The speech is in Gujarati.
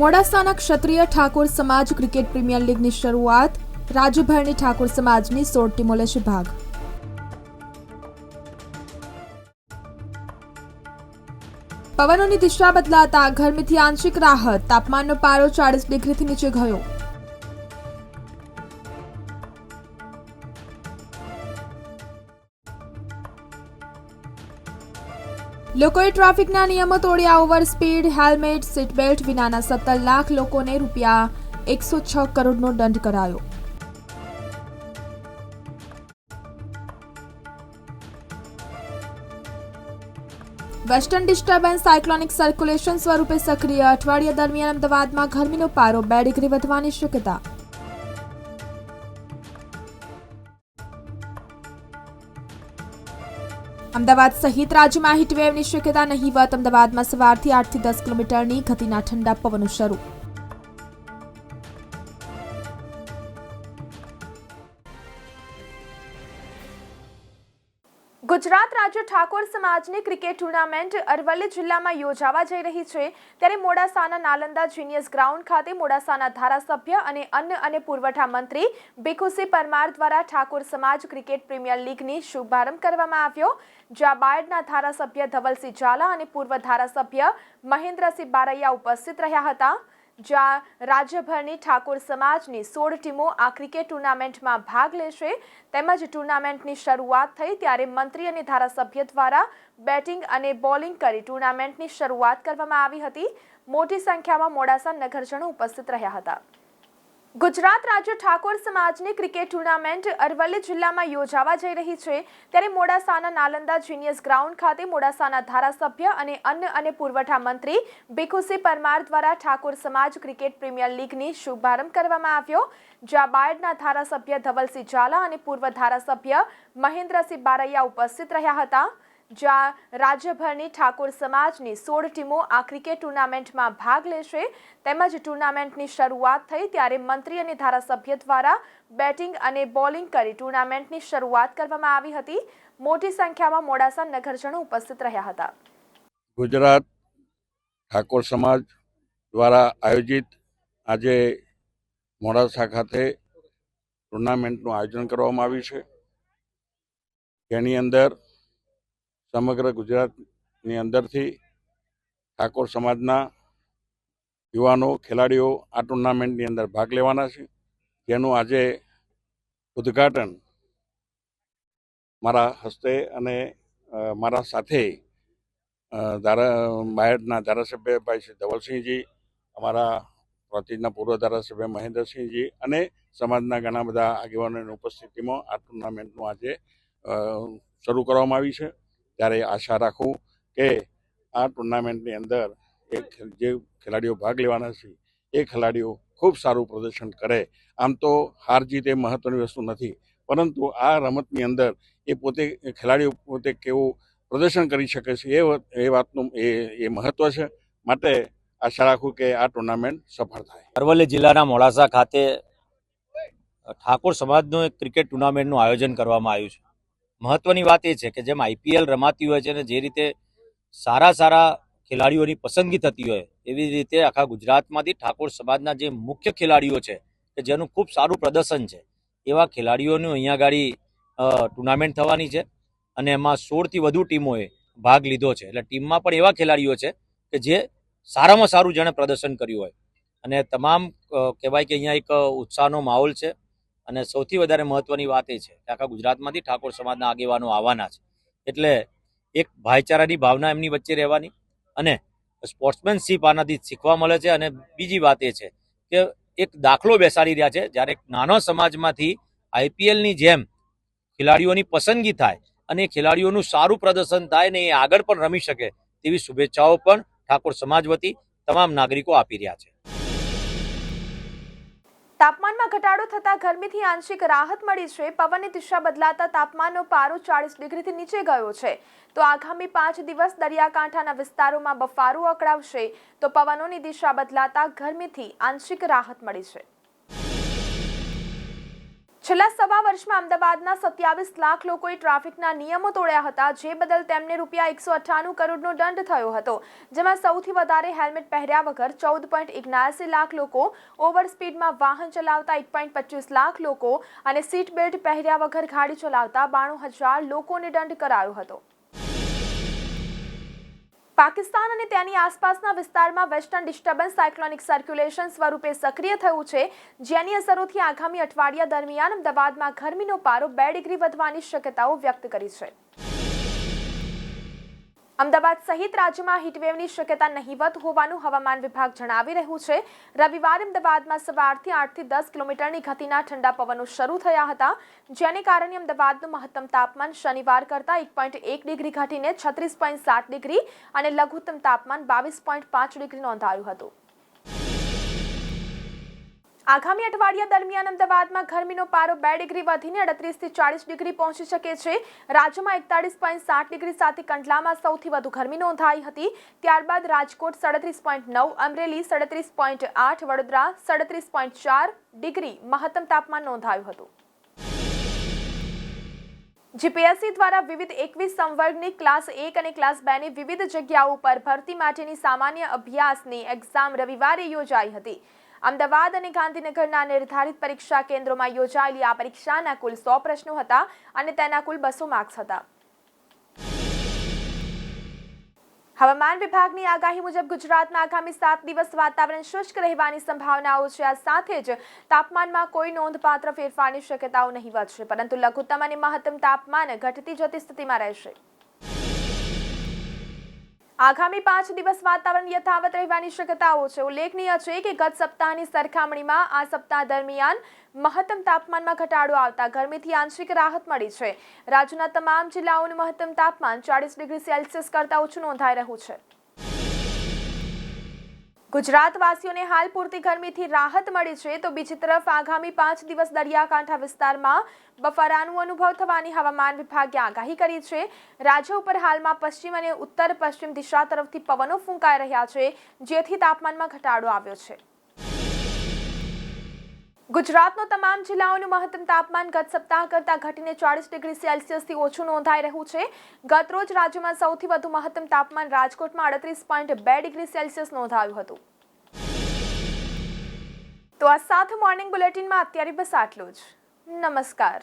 મોડાસાના ક્ષત્રિય ઠાકોર સમાજ ક્રિકેટ પ્રીમિયર લીગની શરૂઆત રાજ્યભરની ઠાકોર સમાજની સોળ ટીમો લેશે ભાગ. પવનોની દિશા બદલાતા ગરમીથી આંશિક રાહત, તાપમાનનો પારો ચાળીસ ડિગ્રીથી નીચે ગયો. લોકોએ ટ્રાફિકના નિયમો તોડ્યા, over speed, helmet seat belt વિનાના સત્તર લાખ લોકોને રૂપિયા એકસો છ કરોડનો દંડ કરાયો. વેસ્ટર્ન ડિસ્ટર્બન્સ સાયક્લોનિક સર્ક્યુલેશન સ્વરૂપે સક્રિય અઠવાડિયા દરમિયાન અમદાવાદમાં ગરમીનો પારો બે ડિગ્રી વધવાની શક્યતા અમદાવાદ સહિત રાજ્યમાં હીટવેવની શક્યતા નહીવત અમદાવાદમાં સવારથી આઠથી દસ કિલોમીટરની ગતિના ઠંડા પવનો શરૂ. ગુજરાત રાજ્ય ઠાકોર સમાજની ક્રિકેટ ટુર્નામેન્ટ અરવલ્લી જિલ્લામાં યોજાવા જઈ રહી છે. ત્યારે મોડાસાના નાલંદા જીનિયસ ગ્રાઉન્ડ ખાતે મોડાસાના ધારાસભ્ય અને અન્ન અને પુરવઠા મંત્રી ભીખુસિંહ પરમાર દ્વારા ઠાકોર સમાજ ક્રિકેટ પ્રીમિયર લીગની શુભારંભ કરવામાં આવ્યો. જ્યાં બાયડના ધારાસભ્ય ધવલસિંહ ઝાલા અને પૂર્વ ધારાસભ્ય મહેન્દ્રસિંહ બારૈયા ઉપસ્થિત રહ્યા હતા. જ્યાં રાજ્યભરની ઠાકોર સમાજની સોળ ટીમો આ ક્રિકેટ ટુર્નામેન્ટમાં ભાગ લેશે. તેમજ ટુર્નામેન્ટની શરૂઆત થઈ ત્યારે મંત્રી અને ધારાસભ્ય દ્વારા બેટિંગ અને બોલિંગ કરી ટુર્નામેન્ટની શરૂઆત કરવામાં આવી હતી. મોટી સંખ્યામાં મોડાસા નગરજનો ઉપસ્થિત રહ્યા હતા. ગુજરાત રાજ્ય ઠાકોર સમાજની ક્રિકેટ ટુર્નામેન્ટ અરવલ્લી જિલ્લામાં યોજાવા જઈ રહી છે. ત્યારે મોડાસાના નાલંદા જીનિયસ ગ્રાઉન્ડ ખાતે મોડાસાના ધારાસભ્ય અને અન્ન અને પુરવઠા મંત્રી ભીખુસિંહ પરમાર દ્વારા ઠાકોર સમાજ ક્રિકેટ પ્રીમિયર લીગની શુભારંભ કરવામાં આવ્યો. જ્યાં બાયડના ધારાસભ્ય ધવલસિંહ ઝાલા અને પૂર્વ ધારાસભ્ય મહેન્દ્રસિંહ બારૈયા ઉપસ્થિત રહ્યા હતા. જ્યાં રાજ્યભરની ઠાકોર સમાજની સોળ ટીમો આ ક્રિકેટ ટુર્નામેન્ટમાં ભાગ લેશે. તેમજ ટુર્નામેન્ટની શરૂઆત થઈ ત્યારે મંત્રી અને ધારાસભ્ય દ્વારા બેટિંગ અને બોલિંગ કરી ટુર્નામેન્ટની શરૂઆત કરવામાં આવી હતી. મોટી સંખ્યામાં મોડાસા નગરજનો ઉપસ્થિત રહ્યા હતા. ગુજરાત ઠાકોર સમાજ દ્વારા આયોજિત આજે મોડાસા ખાતે ટુર્નામેન્ટનું આયોજન કરવામાં આવ્યું છે. તેની અંદર સમગ્ર ગુજરાતની અંદરથી ઠાકોર સમાજના યુવાનો, ખેલાડીઓ આ ટુર્નામેન્ટની અંદર ભાગ લેવાના છે. જેનું આજે ઉદ્ઘાટન મારા હસ્તે અને મારા સાથે ધારા, બાયડના ધારાસભ્ય ભાઈ શ્રી ધવલસિંહજી, અમારા પ્રાંતિજના પૂર્વ ધારાસભ્ય મહેન્દ્રસિંહજી અને સમાજના ઘણા બધા આગેવાનોની ઉપસ્થિતિમાં આ ટુર્નામેન્ટનું આજે શરૂ કરવામાં આવી છે. ત્યારે આશા રાખું કે આ ટુર્નામેન્ટની અંદર એ જે ખેલાડીઓ ભાગ લેવાના છે, એ ખેલાડીઓ ખૂબ સારું પ્રદર્શન કરે. આમ તો હાર જીત એ મહત્ત્વની વસ્તુ નથી, પરંતુ આ રમતની અંદર એ પોતે ખેલાડીઓ પોતે કેવું પ્રદર્શન કરી શકે છે એ એ વાતનું એ એ મહત્ત્વ છે. માટે આશા રાખું કે આ ટુર્નામેન્ટ સફળ થાય. અરવલ્લી જિલ્લાના મોડાસા ખાતે ઠાકોર સમાજનું એક ક્રિકેટ ટુર્નામેન્ટનું આયોજન કરવામાં આવ્યું છે. મહત્વની વાત એ છે કે જેમ આઈપીએલ રમાતી હોય છે ને જે રીતે સારા સારા ખેલાડીઓની પસંદગી થતી હોય, એવી રીતે આખા ગુજરાતમાંથી ઠાકોર સમાજના જે મુખ્ય ખેલાડીઓ છે, કે જેનું ખૂબ સારું પ્રદર્શન છે, એવા ખેલાડીઓનું અહીંયા ગાડી ટુર્નામેન્ટ થવાની છે અને એમાં સોળથી વધુ ટીમોએ ભાગ લીધો છે. એટલે ટીમમાં પણ એવા ખેલાડીઓ છે કે જે સારામાં સારું જેણે પ્રદર્શન કર્યું હોય. અને તમામ કહેવાય કે અહીંયા એક ઉત્સાહનો માહોલ છે. અને સૌથી વધારે મહત્વની વાત એ છે કે આખા ગુજરાતમાંથી ઠાકોર સમાજના આગેવાનો આવવાના છે. એટલે એક ભાઈચારાની ભાવના એમની વચ્ચે રહેવાની અને સ્પોર્ટ્સમેનશીપ આનાથી શીખવા મળે છે અને બીજી વાત એ છે કે એક દાખલો બેસાડી રહ્યા છે જ્યારે નાનો સમાજમાંથી આઈપીએલની જેમ ખેલાડીઓની પસંદગી થાય અને એ ખેલાડીઓનું સારું પ્રદર્શન થાય ને એ આગળ પણ રમી શકે તેવી શુભેચ્છાઓ પણ ઠાકોર સમાજ વતી તમામ નાગરિકો આપી રહ્યા છે. તાપમાનમાં ઘટાડો થતાં ગરમીથી આંશિક રાહત મળી છે. પવનની દિશા બદલાતા તાપમાનનો પારો ચાળીસ ડિગ્રીથી નીચે ગયો છે. તો આગામી પાંચ દિવસ દરિયાકાંઠાના વિસ્તારોમાં બફારો અકળાવશે. તો પવનોની દિશા બદલાતા ગરમીથી આંશિક રાહત મળી છે. છેલ્લા સવા વર્ષમાં અમદાવાદના સત્યાવીસ લાખ લોકોએ ટ્રાફિકના નિયમો તોડ્યા હતા, જે બદલ તેમને રૂપિયા એકસો અઠ્ઠાણું કરોડનો દંડ થયો હતો. જેમાં સૌથી વધારે હેલ્મેટ પહેર્યા વગર ચૌદ પોઈન્ટ એગ્યાસી લાખ લોકો, ઓવર સ્પીડમાં વાહન ચલાવતા એક પોઈન્ટ પચીસ લાખ લોકો અને સીટ બેલ્ટ પહેર્યા વગર ગાડી ચલાવતા બાણું હજાર લોકોને દંડ કરાયો હતો. પાકિસ્તાન અને તેની આસપાસના વિસ્તારમાં વેસ્ટર્ન ડિસ્ટર્બન્સ સાયક્લોનિક સર્ક્યુલેશન સ્વરૂપે સક્રિય થયું છે, જેની અસરોથી આગામી અઠવાડિયા દરમિયાન અમદાવાદમાં ગરમીનો પારો બે ડિગ્રી વધવાની શક્યતાઓ વ્યક્ત કરી છે. અમદાવાદ સહિત રાજ્યમાં હીટવેવની શક્યતા નહીવત હોવાનું હવામાન વિભાગ જણાવી રહ્યું છે. રવિવારે અમદાવાદમાં સવારથી આઠથી દસ કિલોમીટરની ગતિના ઠંડા પવનો શરૂ થયા હતા. જેને કારણે અમદાવાદનું મહત્તમ તાપમાન શનિવાર કરતાં એક પોઈન્ટ એક ડિગ્રી ઘટીને છત્રીસ પોઈન્ટ સાત ડિગ્રી અને લઘુત્તમ તાપમાન બાવીસ પોઈન્ટ પાંચ ડિગ્રી નોંધાયું હતું. આગામી અઠવાડિયા દરમિયાન અમદાવાદમાં ગરમીનો પારો બે ડિગ્રી વધીને અડત્રીસથી ચાળીસ ડિગ્રી પહોંચી શકે છે. રાજ્યમાં એકતાળીસ પોઈન્ટ સાત ડિગ્રી સાથે કંડલામાં સૌથી વધુ ગરમી નોંધાઈ હતી. ત્યારબાદ રાજકોટ સડત્રીસ પોઈન્ટ નવ, અમરેલી સડત્રીસ પોઈન્ટ આઠ, વડોદરા સડત્રીસ પોઈન્ટ ચાર ડિગ્રી મહત્તમ તાપમાન નોંધાયું હતું. જીપીએસસી દ્વારા વિવિધ એકવીસ સંવર્ગની ક્લાસ એક અને ક્લાસ બે ની વિવિધ જગ્યાઓ પર ભરતી માટેની સામાન્ય અભ્યાસની એક્ઝામ રવિવારે યોજાઈ હતી. અમદાવાદ અને ગાંધીનગરના નિર્ધારિત પરીક્ષા કેન્દ્રોમાં યોજાયેલી આ પરીક્ષાના કુલ સો પ્રશ્નો હતા અને તેના કુલ બસો માર્ક્સ હતા. હવામાન વિભાગની આગાહી મુજબ ગુજરાતમાં આગામી સાત દિવસ વાતાવરણ શુષ્ક રહેવાની સંભાવનાઓ છે. આ સાથે જ તાપમાનમાં કોઈ નોંધપાત્ર ફેરફારની શક્યતાઓ નહીં વધશે, પરંતુ લઘુત્તમ અને મહત્તમ તાપમાન ઘટતી જતી સ્થિતિમાં રહેશે. આગામી પાંચ દિવસ વાતાવરણ યથાવત રહેવાની શક્યતાઓ છે. ઉલ્લેખનીય છે કે ગત સપ્તાહની સરખામણીમાં આ સપ્તાહ દરમિયાન મહત્તમ તાપમાનમાં ઘટાડો આવતા ગરમીથી આંશિક રાહત મળી છે. રાજ્યના તમામ જિલ્લાઓનું મહત્તમ તાપમાન ચાળીસ ડિગ્રી સેલ્સિયસ કરતાં ઓછું નોંધાઈ રહ્યું છે. ગુજરાતવાસીઓને હાલ પૂરતી ગરમીથી રાહત મળી છે તો બીજી તરફ આગામી પાંચ દિવસ દરિયાકાંઠા વિસ્તારમાં બફારાનું અનુભવ થવાની હવામાન વિભાગે આગાહી કરી છે. રાજ્ય ઉપર હાલમાં પશ્ચિમ અને ઉત્તર પશ્ચિમ દિશા તરફથી પવનો ફૂંકાઈ રહ્યા છે, જેથી તાપમાનમાં ઘટાડો આવ્યો છે. ગુજરાતનો તમામ જિલ્લાઓનું મહત્તમ તાપમાન ગત સપ્તાહ કરતાં ઘટીને ચાળીસ ડિગ્રી સેલ્સિયસથી ઓછું નોંધાઈ રહ્યું છે. ગત રોજ રાજ્યમાં સૌથી વધુ મહત્તમ તાપમાન રાજકોટમાં અડત્રીસ પોઈન્ટ બે ડિગ્રી સેલ્સિયસ નોંધાયું હતું. તો આ સાથે મોર્નિંગ બુલેટિનમાં અત્યારે બસ આટલું જ. નમસ્કાર.